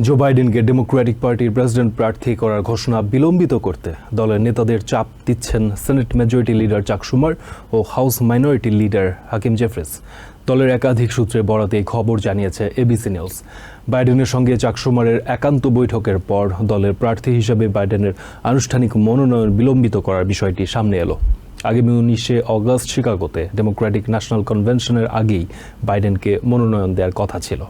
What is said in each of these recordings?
জো বাইডেনকে Democratic পার্টির president প্রার্থী করার ঘোষণা বিলম্বিত করতে দলের নেতাদের চাপ দিচ্ছেন Senate majority leader Chuck Schumer ও house minority leader Hakeem Jeffries দলের একাধিক সূত্রে বরাতে খবর জানিয়েছে এবিসি নিউজ বাইডেনের সঙ্গে চাক সুমারের একান্ত বৈঠকের পর দলের প্রার্থী হিসেবে বাইডেনের আনুষ্ঠানিক মনোনয়ন বিলম্বিত করার বিষয়টি সামনে এলো। আগামী উনিশে অগস্ট শিকাগোতে ডেমোক্রেটিক ন্যাশনাল কনভেনশনের আগেই বাইডেনকে মনোনয়ন দেওয়ার কথা ছিল।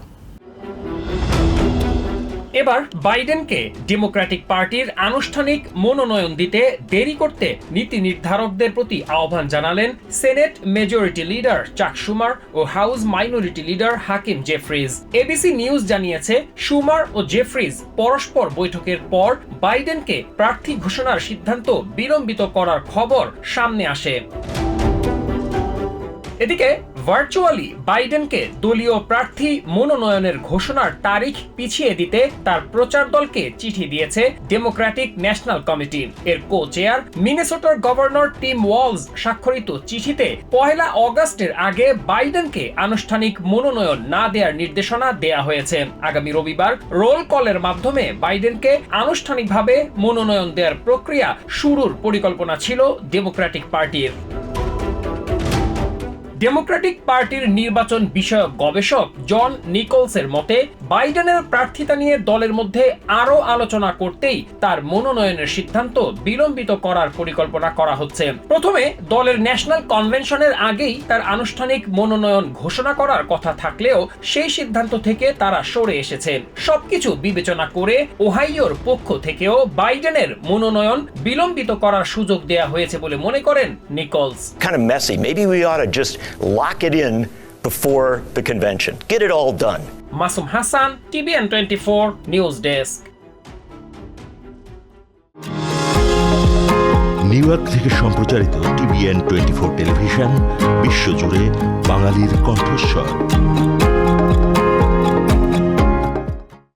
এবার বাইডেনকে ডেমোক্র্যাটিক পার্টির আনুষ্ঠানিক মনোনয়ন দিতে দেরি করতে নীতি নির্ধারকদের প্রতি আহ্বান জানালেন senate majority leader Chuck Schumer ও house minority leader Hakeem Jeffries ABC News জানিয়েছে, সুমার ও জেফ্রিজ পরস্পর বৈঠকের পর বাইডেনকে প্রার্থী ঘোষণার সিদ্ধান্ত বিলম্বিত করার খবর সামনে আসে। এদিকে ভার্চুয়ালি বাইডেনকে দলীয় প্রার্থী মনোনয়নের ঘোষণার তারিখ পিছিয়ে দিতে তার প্রচার দলকে চিঠি দিয়েছে ডেমোক্রেটিক ন্যাশনাল কমিটি এর কো চেয়ার মিনেসোটার গভর্নর টিম ওয়ালস স্বাক্ষরিত চিঠিতে পহেলা অগস্টের আগে বাইডেনকে আনুষ্ঠানিক মনোনয়ন না দেওয়ার নির্দেশনা দেয়া হয়েছে। আগামী রবিবার রোল কলের মাধ্যমে বাইডেনকে আনুষ্ঠানিকভাবে মনোনয়ন দেওয়ার প্রক্রিয়া শুরুর পরিকল্পনা ছিল ডেমোক্রেটিক পার্টির ডেমোক্রেটিক পার্টির নির্বাচন বিষয়ক গবেষক জন নিকলসের মতে, বাইডেনের প্রার্থিতা নিয়ে দলের মধ্যে আরও আলোচনা করতেই তার মনোনয়নের সিদ্ধান্ত বিলম্বিত করার পরিকল্পনা করা হচ্ছে। প্রথমে, দলের ন্যাশনাল কনভেনশনের আগেই তার আনুষ্ঠানিক মনোনয়ন ঘোষণা করার কথা থাকলেও সেই সিদ্ধান্ত থেকে তারা সরে এসেছে। সবকিছু বিবেচনা করে ওহাইওর পক্ষ থেকেও বাইডেনের মনোনয়ন বিলম্বিত করার সুযোগ দেয়া হয়েছে বলে মনে করেন Nichols. Lock it in before the convention. Get it all done. Masum Hasan TVN twenty four news desk New York থেকে সম্প্রচারিত টিভিএন টোয়েন্টি ফোর টেলিভিশন বিশ্বজুড়ে বাঙালির কণ্ঠস্বর